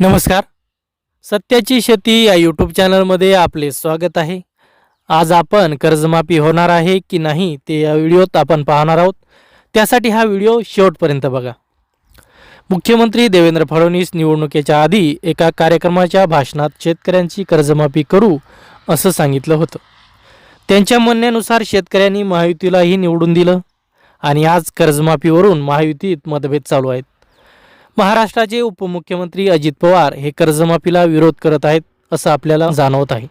नमस्कार. सत्याची शेती या यूट्यूब चॅनलमध्ये आपले स्वागत आहे. आज आपण कर्जमाफी होणार आहे की नाही ते या व्हिडिओत आपण पाहणार आहोत. त्यासाठी हा व्हिडिओ शेवटपर्यंत बघा. मुख्यमंत्री देवेंद्र फडणवीस निवडणुकीच्या आधी एका कार्यक्रमाच्या भाषणात शेतकऱ्यांची कर्जमाफी करू असं सांगितलं होतं. त्यांच्या म्हणण्यानुसार शेतकऱ्यांनी महायुतीलाही निवडून दिलं आणि आज कर्जमाफीवरून महायुतीत मतभेद चालू आहेत. महाराष्ट्राचे उपमुख्यमंत्री अजित पवार हे कर्जमाफीला विरोध करत आहेत असं आपल्याला जाणवत आहे.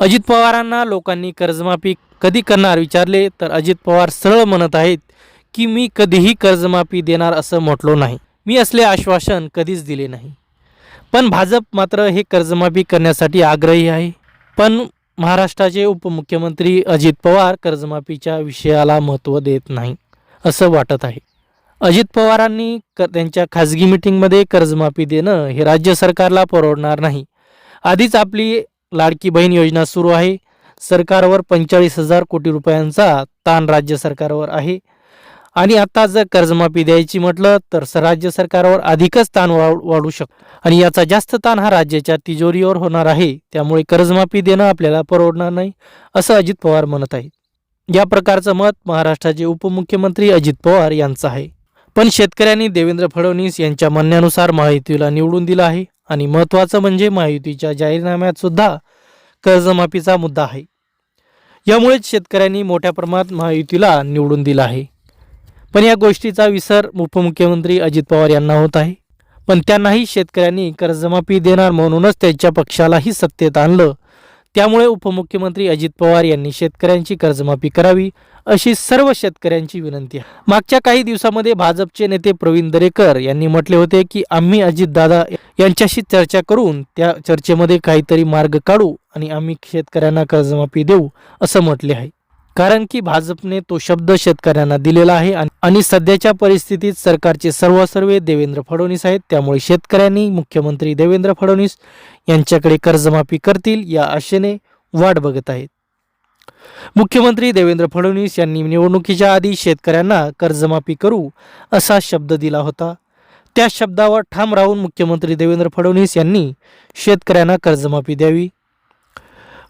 अजित पवारांना लोकांनी कर्जमाफी कधी करणार विचारले तर अजित पवार सरळ म्हणत आहेत की मी कधीही कर्जमाफी देणार असं म्हटलो नाही. मी असले आश्वासन कधीच दिले नाही. पण भाजप मात्र हे कर्जमाफी करण्यासाठी आग्रही आहे. पण महाराष्ट्राचे उपमुख्यमंत्री अजित पवार कर्जमाफीच्या विषयाला महत्त्व देत नाही असं वाटत आहे. अजित पवारांनी क त्यांच्या खाजगी मिटिंगमध्ये कर्जमाफी देणं हे राज्य सरकारला परवडणार नाही. आधीच आपली लाडकी बहीण योजना सुरू आहे. सरकारवर पंचेचाळीस हजार कोटी रुपयांचा ताण राज्य सरकारवर आहे. आणि आता जर कर्जमाफी द्यायची म्हटलं तर राज्य सरकारवर अधिकच ताण वाढू शकतो. आणि याचा जास्त ताण हा राज्याच्या तिजोरीवर होणार आहे. त्यामुळे कर्जमाफी देणं आपल्याला परवडणार नाही असं अजित पवार म्हणत आहेत. या प्रकारचं मत महाराष्ट्राचे उपमुख्यमंत्री अजित पवार यांचं आहे. पण शेतकऱ्यांनी देवेंद्र फडणवीस यांच्या म्हणण्यानुसार महायुतीला निवडून दिलं आहे. आणि महत्त्वाचं म्हणजे महायुतीच्या जाहीरनाम्यात सुद्धा कर्जमाफीचा मुद्दा आहे. यामुळेच शेतकऱ्यांनी मोठ्या प्रमाणात महायुतीला निवडून दिलं आहे. पण या गोष्टीचा विसर उपमुख्यमंत्री अजित पवार यांना होत आहे. पण त्यांनाही शेतकऱ्यांनी कर्जमाफी देणार म्हणूनच त्यांच्या पक्षालाही सत्तेत आणलं. त्यामुळे उपमुख्यमंत्री अजित पवार यांनी शेतकऱ्यांची कर्जमाफी करावी अशी सर्व शेतकऱ्यांची विनंती आहे. मागच्या काही दिवसामध्ये भाजपचे नेते प्रवीण दरेकर यांनी म्हटले होते की आम्ही अजितदादा यांच्याशी चर्चा करून त्या चर्चेमध्ये काहीतरी मार्ग काढू आणि आम्ही शेतकऱ्यांना कर्जमाफी देऊ असं म्हटले आहे. कारण की भाजपने तो शब्द शेतकऱ्यांना दिलेला आहे आणि- आणि सध्याच्या परिस्थितीत सरकारचे सर्वसर्वे देवेंद्र फडणवीस आहेत. त्यामुळे शेतकऱ्यांनी मुख्यमंत्री देवेंद्र फडणवीस यांच्याकडे कर्जमाफी करतील या आशेने वाट बघत आहेत. मुख्यमंत्री देवेंद्र फडणवीस यांनी निवडणुकीच्या आधी शेतकऱ्यांना कर्जमाफी करू असा शब्द दिला होता. त्या शब्दावर ठाम राहून मुख्यमंत्री देवेंद्र फडणवीस यांनी शेतकऱ्यांना कर्जमाफी द्यावी.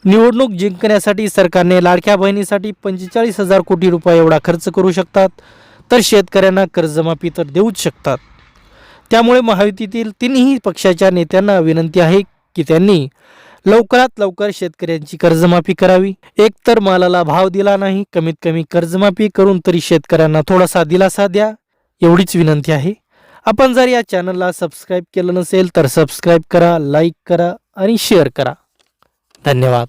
निवडणूक जिंकण्यासाठी सरकारने लाडक्या बहिणीसाठी पंचेचाळीस हजार कोटी रुपये एवढा खर्च करू शकतात. तर शेतकऱ्यांना कर्जमाफी तर देऊच शकतात. त्यामुळे महायुतीतील तिन्ही पक्षाच्या नेत्यांना विनंती आहे की त्यांनी लवकरात लवकर शेतकऱ्यांची कर्जमाफी करावी. एकतर मालाला भाव दिला नाही कमीत कमी कर्जमाफी करून तरी शेतकऱ्यांना थोडासा दिलासा द्या एवढीच विनंती आहे. आपण जर या चॅनलला सबस्क्राईब केलं नसेल तर सबस्क्राईब करा लाईक करा आणि शेअर करा. धन्यवाद.